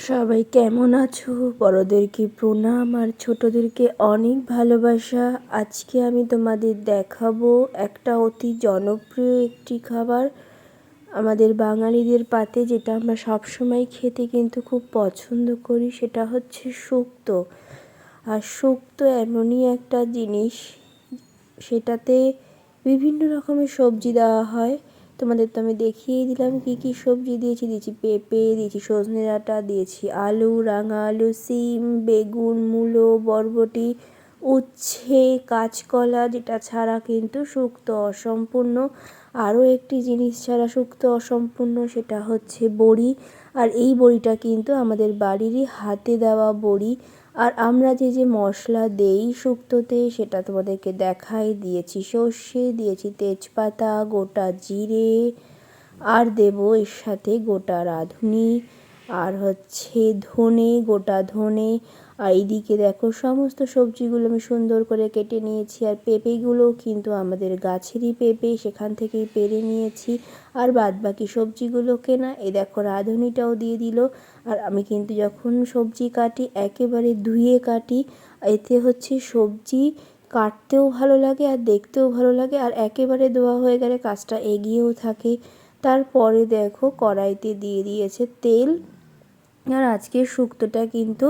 সবাই কেমন আছো? বড়োদেরকে প্রণাম আর ছোটদেরকে অনেক ভালোবাসা। আজকে আমি তোমাদের দেখাবো একটা অতি জনপ্রিয় একটি খাবার আমাদের বাঙালিদের পাতে, যেটা আমরা সবসময় খেতে কিন্তু খুব পছন্দ করি, সেটা হচ্ছে শুক্তো। আর শুক্তো এমনই একটা জিনিস, সেটাতে বিভিন্ন রকমের সবজি দেওয়া হয়। তোমাদের তো আমি দেখিয়েই দিলাম কি কি সবজি দিয়েছি। দিয়েছি পেঁপে, দিয়েছি সজনে ডাঁটা, দিয়েছি আলু, রাঙা আলু, সিম, বেগুন, মূলো, বরবটি, উচ্ছে, কাঁচকলা, যেটা ছাড়া কিন্তু শুক্তো অসম্পূর্ণ। আরও একটি জিনিস ছাড়া শুক্তো অসম্পূর্ণ, সেটা হচ্ছে বড়ি। আর এই বড়িটা কিন্তু আমাদের বাড়িরই হাতে দেওয়া বড়ি। আর আমরা যে যে মশলা দেই শুক্তোতে সেটা তোমাদেরকে দেখাই। দিয়েছি সর্ষে, দিয়েছি তেজপাতা, গোটা জিরে। আর দেব এর সাথে গোটা রাঁধুনি। আর হচ্ছে ধনে, গোটা ধনে। আর এইদিকে দেখো, সমস্ত সবজিগুলো আমি সুন্দর করে কেটে নিয়েছি। আর পেঁপেগুলো কিন্তু আমাদের গাছেরই পেঁপে, সেখান থেকেই পেরে নিয়েছি। আর বাদ বাকি সবজিগুলো কেনা, এ দেখো রাঁধুনিটাও দিয়ে দিল। আর আমি কিন্তু যখন সবজি কাটি, একেবারে ধুয়ে কাটি, এতে হচ্ছে সবজি কাটতেও ভালো লাগে আর দেখতেও ভালো লাগে। আর একেবারে দেওয়া হয়ে গেলে কাজটা এগিয়েও থাকে। তারপরে দেখো কড়াইতে দিয়ে দিয়েছে তেল। আর আজকের শুক্তোটা কিন্তু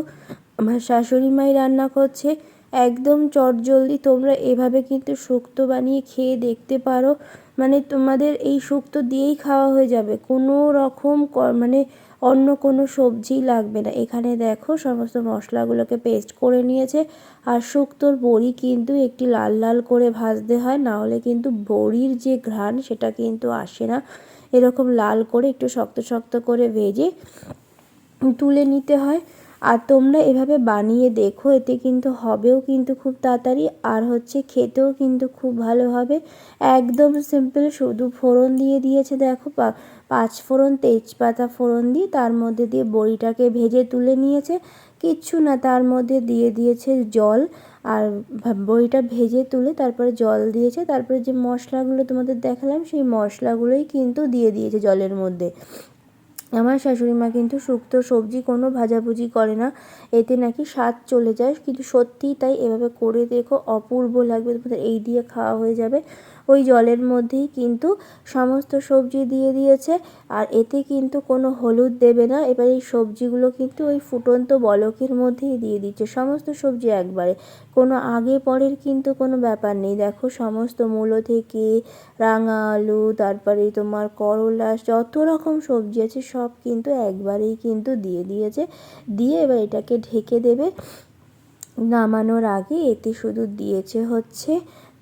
আমার শাশুড়ি মাই রান্না করছে। একদম চটজলদি তোমরা এভাবে কিন্তু শুক্তো বানিয়ে খেয়ে দেখতে পারো। মানে তোমাদের এই শুক্তো দিয়েই খাওয়া হয়ে যাবে। কোনো রকম মানে অন্য কোনো সবজি লাগবে না। এখানে দেখো সমস্ত মশলাগুলোকে পেস্ট করে নিয়েছে। আর শুক্তোর বড়ি কিন্তু একটি লাল লাল করে ভাজতে হয়। না হলে কিন্তু বড়ির যে ঘ্রাণ সেটা কিন্তু আসে না। এরকম লাল করে একটু শক্ত শক্ত করে ভেজে তুলে নিতে হয়। আর তোমরা এভাবে বানিয়ে দেখো, এতে কিন্তু হবেও কিন্তু খুব তাড়াতাড়ি, আর হচ্ছে খেতেও কিন্তু খুব ভালো হবে। একদম সিম্পল শুধু ফোড়ন দিয়ে দিয়েছে, দেখো পাঁচ ফোড়ন তেজপাতা ফোড়ন দিয়ে তার মধ্যে দিয়ে বড়িটাকে ভেজে তুলে নিয়েছে। কিচ্ছু না, তার মধ্যে দিয়ে দিয়েছে জল, আর বড়িটা ভেজে তুলে তারপরে জল দিয়েছে। তারপরে যে মশলাগুলো তোমাদের দেখালাম, সেই মশলাগুলোই কিন্তু দিয়ে দিয়েছে জলের মধ্যে। আমার শাশুড়ি মা কিন্তু শুক্তো সবজি কোনো ভাজাভুজি করে না। এতে নাকি স্বাদ চলে যায়। কিন্তু সত্যিই তাই এভাবে করে দেখো, অপূর্ব লাগবে তোমাদের। এই দিয়ে খাওয়া হয়ে যাবে। ওই জলের মধ্যেই কিন্তু সমস্ত সবজি দিয়ে দিয়েছে। আর এতে কিন্তু কোনো হলুদ দেবে না। এবার এই সবজিগুলো কিন্তু ওই ফুটন্ত বলকের মধ্যেই দিয়ে দিচ্ছে। সমস্ত সবজি একবারে। কোনো আগে পরের কিন্তু কোনো ব্যাপার নেই। দেখো সমস্ত মূলো থেকে রাঙা আলু, তারপরে তোমার করলা, যত রকম সবজি আছে সব কিন্তু একবারেই কিন্তু দিয়ে দিয়েছে। দিয়ে এবার এটাকে ঢেকে দেবে। নামানোর আগে এতে শুধু দিয়েছে হচ্ছে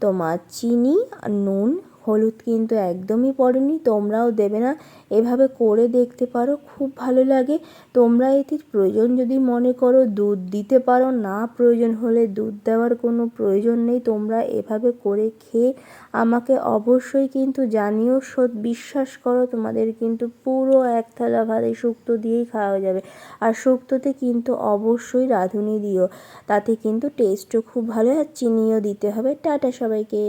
তোমার চিনি নুন হলুদ কিন্তু একদমই পড়েনি, তোমরাও দেবে না। এভাবে করে দেখতে পারো, খুব ভালো লাগে। তোমরা এতে প্রয়োজন যদি মনে করো দুধ দিতে পারো, না প্রয়োজন হলে দুধ দেওয়ার কোনো প্রয়োজন নেই, তোমরা এভাবে করে খেয়ে আমাকে অবশ্যই কিন্তু জানিও, সৎ বিশ্বাস করো, তোমাদের কিন্তু পুরো এক থালা ভাত এই শুক্তো দিয়েই খাওয়া যাবে। আর শুক্তোতে কিন্তু অবশ্যই রাঁধুনি দিও, তাতে কিন্তু টেস্টও খুব ভালো আর চিনিও দিতে হবে। টাটা সবাইকে।